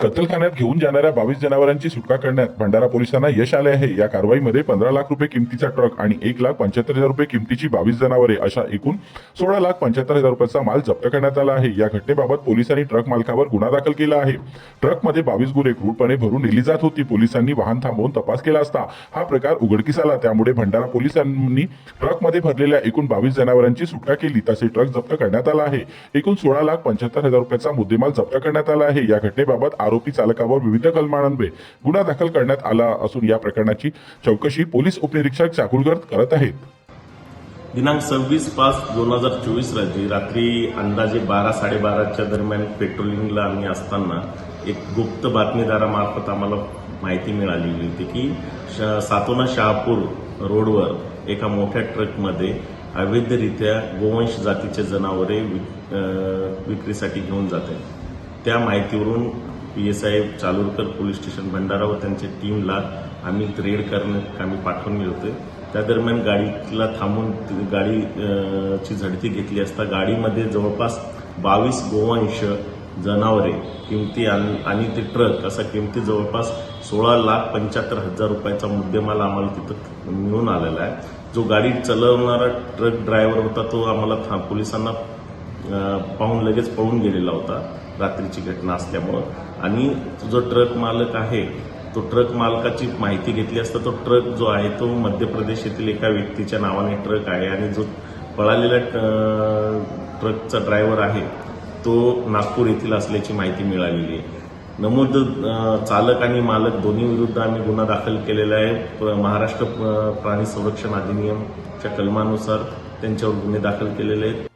कत्तलखान्यात घेऊन जाणाऱ्या बावीस जनावरांची सुटका करण्यात भंडारा पोलिसांना यश आले आहे. या कारवाईमध्ये पंधरा लाख रुपये किमतीचा ट्रक आणि एक लाख पंच्याहत्तर हजार रुपये किमतीची बावीस जनावरे अशा एकूण सोळा लाख पंच्याहत्तर हजार रुपयाचा माल जप्त करण्यात आला आहे. या घटनेबाबत पोलिसांनी ट्रक मालकावर गुन्हा दाखल केला आहे. ट्रकमध्ये बावीस गुरे क्रूडपणे भरून नेली जात होती. पोलिसांनी वाहन थांबवून तपास केला असता हा प्रकार उघडकीस आला. त्यामुळे भंडारा पोलिसांनी ट्रकमध्ये भरलेल्या एकूण बावीस जनावरांची सुटका केली. तसे ट्रक जप्त करण्यात आला आहे. एकूण सोळा लाख पंच्याहत्तर हजार रुपयाचा मुद्देमाल जप्त करण्यात आला आहे. या घटनेबाबत आरोपी चालकावर विविध कलमांन्वये गुन्हा दाखल करण्यात आला असून या प्रकरणाची चौकशी पोलीस उपनिरीक्षक चाकुरकर करत आहेत. दिनांक सव्वीस पाच दोन हजार चोवीस रोजी रात्री अंदाजे बारा साडेबाराच्या दरम्यान पेट्रोलिंगला आम्ही असताना एक गुप्त बातमीदारामार्फत आम्हाला माहिती मिळालेली होती की श सातोना शहापूर रोडवर एका मोठ्या ट्रकमध्ये अवैधरित्या गोवंश जातीचे जनावरे विक अं, विक्रीसाठी घेऊन जात आहेत. त्या माहितीवरून P S I Chalurkar police station Bhandara व त्यांच्या टीमला आम्ही रेड करण्यात आम्ही पाठवून होते त्या दरम्यान गाडीला थांबून गाडीची गाडी ची झडती घेतली असता गाडीमध्ये जवळपास बावीस गोवांश जनावरे किमती आणि ते ट्रक असा किमती जवळपास सोळा लाख पंच्याहत्तर हजार रुपयाचा मुद्देमाल आम्हाला तिथं मिळून आलेला आहे. जो गाडी चालवणारा ट्रक ड्रायव्हर होता तो आम्हाला था पोलिसांना पाहून लगेच पळून गेलेला होता. रात्रीची घटना असल्यामुळं. आणि जो ट्रक मालक आहे तो ट्रक मालकाची माहिती घेतली असता तो ट्रक जो आहे तो मध्य प्रदेश येथील एका व्यक्तीच्या नावाने ट्रक आहे. आणि जो पळालेला ट्रकचा ड्रायव्हर आहे तो नागपूर येथील असल्याची माहिती मिळालेली आहे. नमूद चालक आणि मालक दोन्ही विरुद्ध आम्ही गुन्हा दाखल केलेला आहे. महाराष्ट्र प्राणी संरक्षण अधिनियमच्या कलमानुसार त्यांच्यावर गुन्हे दाखल केलेले आहेत.